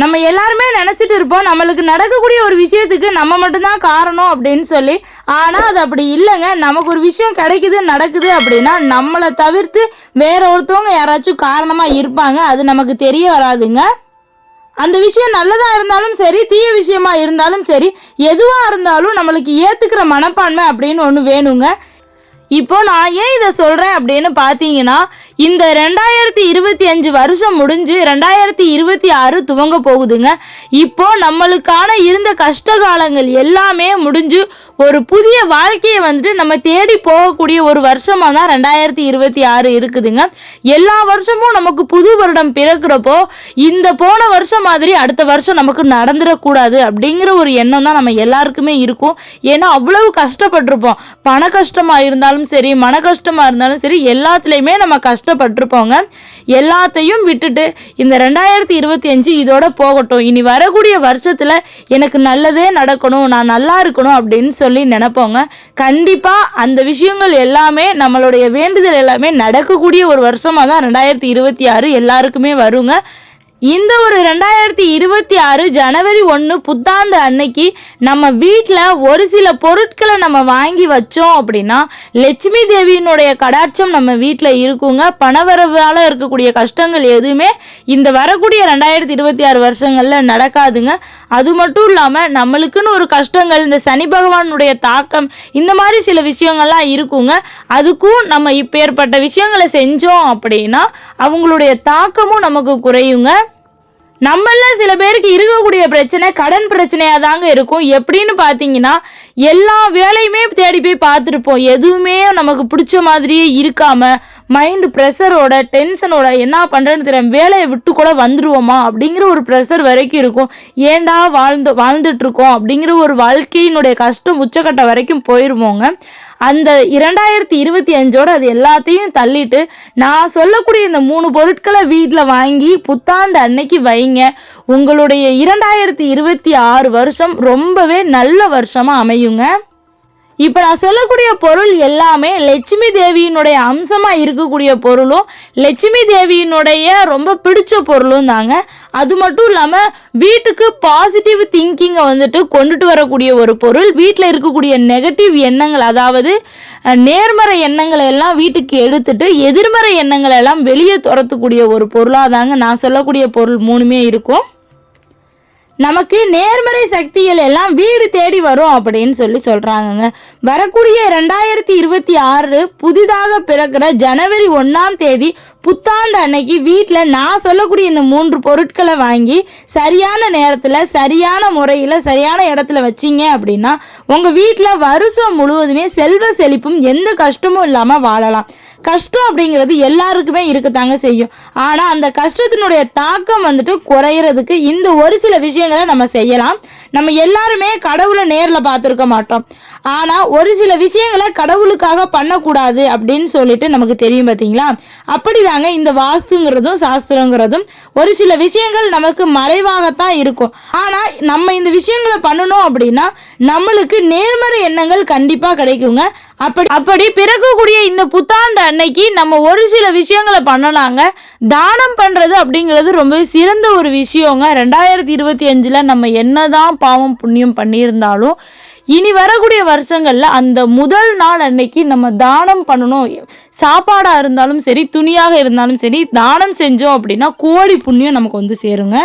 நம்ம எல்லாருமே நினச்சிட்டு இருப்போம் நம்மளுக்கு நடக்கக்கூடிய ஒரு விஷயத்துக்கு நம்ம மட்டும்தான் காரணம் அப்படின்னு சொல்லி. ஆனால் அது அப்படி இல்லைங்க. நமக்கு ஒரு விஷயம் கிடைக்குது நடக்குது அப்படின்னா நம்மளை தவிர்த்து வேற ஒருத்தவங்க யாராச்சும் காரணமாக இருப்பாங்க. அது நமக்கு தெரிய வராதுங்க. அந்த விஷயம் நல்லதாக இருந்தாலும் சரி தீய விஷயமா இருந்தாலும் சரி எதுவாக இருந்தாலும் நம்மளுக்கு ஏற்றுக்கிற மனப்பான்மை அப்படின்னு ஒன்று வேணுங்க. இப்போ நான் ஏன் இதை சொல்கிறேன் அப்படின்னு பார்த்தீங்கன்னா இந்த ரெண்டாயிரத்தி இருபத்தி அஞ்சு வருஷம் முடிஞ்சு ரெண்டாயிரத்தி இருபத்தி ஆறு துவங்க போகுதுங்க. இப்போ நம்மளுக்கான இருந்த கஷ்ட காலங்கள் எல்லாமே முடிஞ்சு ஒரு புதிய வாழ்க்கையை வந்துட்டு நம்ம தேடி போகக்கூடிய ஒரு வருஷமாக தான் ரெண்டாயிரத்தி இருபத்தி ஆறு இருக்குதுங்க. எல்லா வருஷமும் நமக்கு புது வருடம் பிறக்கிறப்போ இந்த போன வருஷம் மாதிரி அடுத்த வருஷம் நமக்கு நடந்துடக்கூடாது அப்படிங்கிற ஒரு எண்ணம் தான் நம்ம எல்லாருக்குமே இருக்கும். ஏன்னா அவ்வளவு கஷ்டப்பட்டிருப்போம். பண கஷ்டமாக இருந்தாலும் சரி மன கஷ்டமாக இருந்தாலும் சரி எல்லாத்துலேயுமே நம்ம கஷ்டப்பட்டிருப்போங்க. எல்லாத்தையும் விட்டுட்டு இந்த ரெண்டாயிரத்தி இருபத்தி அஞ்சு இதோட போகட்டும். இனி வரக்கூடிய வருஷத்தில் எனக்கு நல்லதே நடக்கணும் நான் நல்லா இருக்கணும் அப்படின்னு சொல்லி நினைப்போங்க. கண்டிப்பாக அந்த விஷயங்கள் எல்லாமே நம்மளுடைய வேண்டுதல் எல்லாமே நடக்கக்கூடிய ஒரு வருஷமாக தான் ரெண்டாயிரத்தி இருபத்தி ஆறு எல்லாருக்குமே வருங்க. இந்த ஒரு ரெண்டாயிரத்தி இருபத்தி ஆறு ஜனவரி ஒன்று புத்தாண்டு அன்னைக்கு நம்ம வீட்டில் ஒரு சில பொருட்களை நம்ம வாங்கி வச்சோம் அப்படின்னா லட்சுமி தேவியினுடைய கடாட்சம் நம்ம வீட்டில் இருக்குங்க. பணவரவால் இருக்கக்கூடிய கஷ்டங்கள் எதுவுமே இந்த வரக்கூடிய ரெண்டாயிரத்தி இருபத்தி ஆறு வருஷங்களில் நடக்காதுங்க. அது மட்டும் இல்லாமல் நம்மளுக்குன்னு ஒரு கஷ்டங்கள் இந்த சனி பகவானுடைய தாக்கம் இந்த மாதிரி சில விஷயங்கள்லாம் இருக்குங்க. அதுக்கும் நம்ம இப்போ ஏற்பட்ட விஷயங்களை செஞ்சோம் அப்படின்னா அவங்களுடைய தாக்கமும் நமக்கு குறையுங்க. நம்மள சில பேருக்கு இருக்கக்கூடிய பிரச்சனை கடன் பிரச்சனையாக தாங்க இருக்கும். எப்படின்னு பார்த்தீங்கன்னா எல்லா வேலையுமே தேடி போய் பார்த்துருப்போம். எதுவுமே நமக்கு பிடிச்ச மாதிரியே இருக்காமல் மைண்டு ப்ரெஷரோட டென்ஷனோட என்ன பண்ணுறேன்னு தெரியும் வேலையை விட்டு கூட வந்துடுவோமா அப்படிங்கிற ஒரு ப்ரெஷர் வரைக்கும் இருக்கும். ஏன்டா வாழ்ந்து வாழ்ந்துட்டுருக்கோம் அப்படிங்கிற ஒரு வாழ்க்கையினுடைய கஷ்டம் உச்சக்கட்ட வரைக்கும் போயிருவோங்க அந்த இரண்டாயிரத்தி இருபத்தி அஞ்சோட அது எல்லாத்தையும் தள்ளிட்டு நான் சொல்லக்கூடிய இந்த மூணு பொருட்களை வீட்டில் வாங்கி புத்தாண்டு அன்னைக்கு வைங்க. உங்களுடைய இரண்டாயிரத்தி இருபத்தி ஆறு வருஷம் ரொம்பவே நல்ல வருஷமாக அமையும். அமையுங்க இப்போ நான் சொல்லக்கூடிய பொருள் எல்லாமே லட்சுமி தேவியினுடைய அம்சமாக இருக்கக்கூடிய பொருளும் லட்சுமி தேவியினுடைய ரொம்ப பிடிச்ச பொருளும் தாங்க. அது மட்டும் இல்லாமல் வீட்டுக்கு பாசிட்டிவ் திங்கிங்கை வந்துட்டு கொண்டுட்டு வரக்கூடிய ஒரு பொருள் வீட்டில் இருக்கக்கூடிய நெகட்டிவ் எண்ணங்கள் அதாவது நேர்மறை எண்ணங்களை எல்லாம் வீட்டுக்கு எடுத்துட்டு எதிர்மறை எண்ணங்களை எல்லாம் வெளியே துரத்தக்கூடிய ஒரு பொருளாக தாங்க நான் சொல்லக்கூடிய பொருள் மூணுமே இருக்கும். நமக்கு நேர்மறை சக்திகள் எல்லாம் வீடு தேடி வரும் அப்படின்னு சொல்லி சொல்கிறாங்கங்க வரக்கூடிய ரெண்டாயிரத்தி இருபத்தி ஆறு புதிதாக பிறக்கிற ஜனவரி ஒன்றாம் தேதி புத்தாண்டு அன்னைக்கு வீட்டில் நான் சொல்லக்கூடிய இந்த மூன்று பொருட்களை வாங்கி சரியான நேரத்தில் சரியான முறையில் சரியான இடத்துல வச்சீங்க அப்படின்னா உங்கள் வீட்டில் வருஷம் முழுவதுமே செல்வ செழிப்பும் எந்த கஷ்டமும் இல்லாமல் வாழலாம். கஷ்டம் அப்படிங்கிறது எல்லாருக்குமே இருக்கத்தாங்க செய்யும். ஆனால் அந்த கஷ்டத்தினுடைய தாக்கம் வந்துட்டு குறையிறதுக்கு இந்த ஒரு சில விஷயங்களை நம்ம செய்யலாம். நம்ம எல்லாருமே கடவுளை நேரில் பார்த்துருக்க மாட்டோம். ஆனால் ஒரு சில விஷயங்களை கடவுளுக்காக பண்ணக்கூடாது அப்படின்னு சொல்லிட்டு நமக்கு தெரியும் பார்த்தீங்களா அப்படிதான் சொல்கிறாங்க இந்த வாஸ்துங்கிறதும் சாஸ்திரங்கிறதும். ஒரு சில விஷயங்கள் நமக்கு மறைவாகத்தான் இருக்கும். ஆனால் நம்ம இந்த விஷயங்களை பண்ணணும் அப்படின்னா நம்மளுக்கு நேர்மறை எண்ணங்கள் கண்டிப்பாக கிடைக்குங்க. அப்படி அப்படி பிறக்கக்கூடிய இந்த புத்தாண்டு அன்னைக்கு நம்ம ஒரு சில விஷயங்களை பண்ணலாங்க. தானம் பண்ணுறது அப்படிங்கிறது ரொம்ப சிறந்த ஒரு விஷயங்க. ரெண்டாயிரத்தி இருபத்தி அஞ்சில் நம்ம என்னதான் பாவம் புண்ணியம் பண்ணியிருந்தாலும் இனி வரக்கூடிய வருஷங்களில் அந்த முதல் நாள் அன்னைக்கு நம்ம தானம் பண்ணணும். சாப்பாடாக இருந்தாலும் சரி துணியாக இருந்தாலும் சரி தானம் செஞ்சோம் அப்படின்னா கோடி புண்ணியம் நமக்கு வந்து சேருங்க.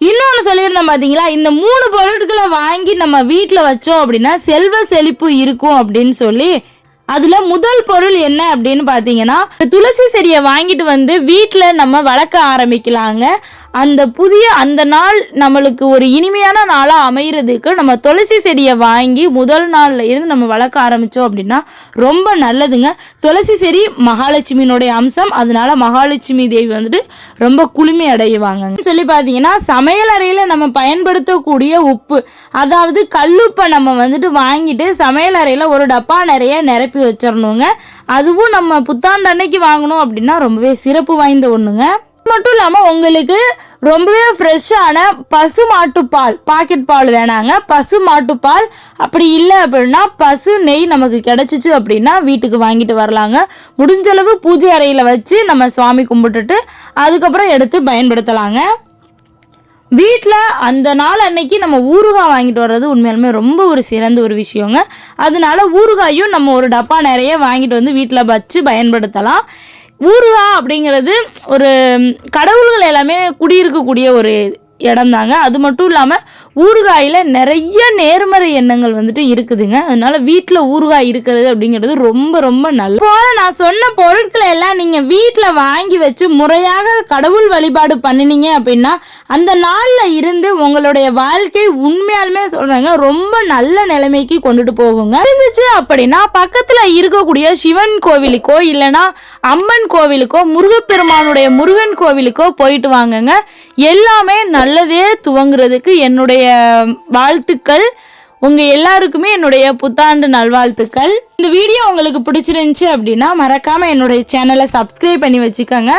இன்னொன்று சொல்லியிருந்தோம் பார்த்தீங்களா இந்த மூணு பொருட்களை வாங்கி நம்ம வீட்டில் வச்சோம் அப்படின்னா செல்வ செழிப்பு இருக்கும் அப்படின்னு சொல்லி. அதில் முதல் பொருள் என்ன அப்படின்னு பார்த்தீங்கன்னா துளசி செடியை வாங்கிட்டு வந்து வீட்டில் நம்ம வளர்க்க ஆரம்பிக்கலாங்க. அந்த புதிய அந்த நாள் நம்மளுக்கு ஒரு இனிமையான நாளாக அமைகிறதுக்கு நம்ம துளசி செடியை வாங்கி முதல் நாளில் இருந்து நம்ம வளர்க்க ஆரம்பித்தோம் அப்படின்னா ரொம்ப நல்லதுங்க. துளசி செடி மகாலட்சுமியினுடைய அம்சம். அதனால மகாலட்சுமி தேவி வந்துட்டு ரொம்ப குளுமை அடைவாங்க சொல்லி பார்த்தீங்கன்னா சமையல் அறையில் நம்ம பயன்படுத்தக்கூடிய உப்பு அதாவது கல்லுப்பை நம்ம வந்துட்டு வாங்கிட்டு சமையல் அறையில் ஒரு டப்பா நிறைய நிரப்பி வச்சிடணுங்க. அதுவும் நம்ம புத்தாண்டு அன்னைக்கு வாங்கணும் அப்படின்னா ரொம்பவே சிறப்பு வாய்ந்த ஒன்றுங்க மட்டும் இல்லாமல் உங்களுக்கு ரொம்பவே ஃப்ரெஷ்ஷான பசு மாட்டுப்பால் பாக்கெட் பால் வேணாங்க. பசு மாட்டுப்பால் அப்படி இல்லை அப்படின்னா பசு நெய் நமக்கு கிடச்சிச்சு அப்படின்னா வீட்டுக்கு வாங்கிட்டு வரலாங்க. முடிஞ்சளவு பூஜை அறையில் வச்சு நம்ம சுவாமி கும்பிட்டுட்டு அதுக்கப்புறம் எடுத்து பயன்படுத்தலாங்க. வீட்டில் அந்த நாள் அன்னைக்கு நம்ம ஊறுகாய் வாங்கிட்டு வர்றது உண்மையாலுமே ரொம்ப ஒரு சிறந்த ஒரு விஷயங்க. அதனால ஊறுகாயும் நம்ம ஒரு டப்பா நிறைய வாங்கிட்டு வந்து வீட்டில் வச்சு பயன்படுத்தலாம். ஊருவா அப்படிங்கிறது ஒரு கடவுள்கள் எல்லாமே குடியிருக்கக்கூடிய ஒரு இடம் தாங்க அது மட்டும் இல்லாமல் ஊறுகாயில் நிறைய நேர்மறை எண்ணங்கள் வந்துட்டு இருக்குதுங்க. அதனால வீட்டில் ஊறுகாய் இருக்கிறது அப்படிங்கிறது ரொம்ப ரொம்ப நல்லது போல நான் சொன்ன பொருட்களை எல்லாம் நீங்கள் வீட்டில் வாங்கி வச்சு முறையாக கடவுள் வழிபாடு பண்ணினீங்க அப்படின்னா அந்த நாளில் இருந்து உங்களுடைய வாழ்க்கை உண்மையாலுமே சொல்கிறாங்க ரொம்ப நல்ல நிலைமைக்கு கொண்டுட்டு போகுங்க. இருந்துச்சு அப்படின்னா பக்கத்தில் இருக்கக்கூடிய சிவன் கோவிலுக்கோ இல்லைன்னா அம்மன் கோவிலுக்கோ முருகப்பெருமானுடைய முருகன் கோவிலுக்கோ போயிட்டு வாங்குங்க. எல்லாமே நல்லதே துவங்குறதுக்கு என்னுடைய என்னுடைய வாழ்த்துக்கள். உங்கள் எல்லாருக்குமே என்னுடைய புத்தாண்டு நல்வாழ்த்துக்கள். இந்த வீடியோ உங்களுக்கு பிடிச்சிருந்துச்சு அப்படின்னா மறக்காமல் என்னுடைய சேனலை சப்ஸ்கிரைப் பண்ணி வச்சுக்கோங்க.